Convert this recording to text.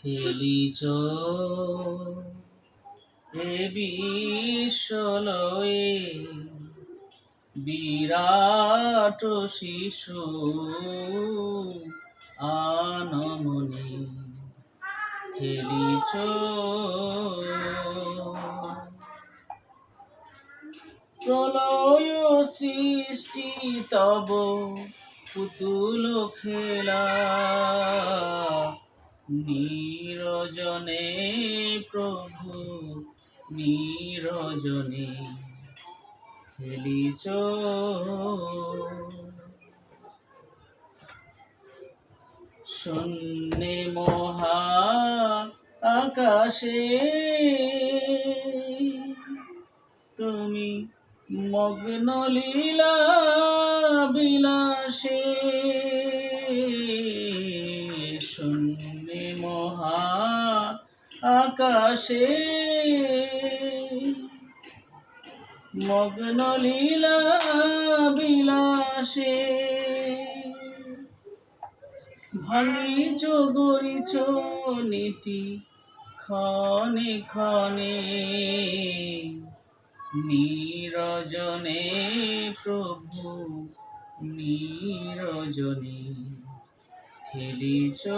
খেলিছ। এ বিশ্বলয়ে বিরাট শিশু আনমনি খেলিছ। প্রলয় সৃষ্টি তব পুতুল খেলা। নিরজনে প্রভু নিরজনে খেলিছ। শূন্যে মহা আকাশে তুমি মগ্ন লীলা বিলাসে। শূন্যে মহা আকাশে। মগ্ন লীলা বিলাসে। ভাঙিছ গরিছ নীতি ক্ষণে ক্ষণে। নিরজনে প্রভু নিরজনে খেলিছ।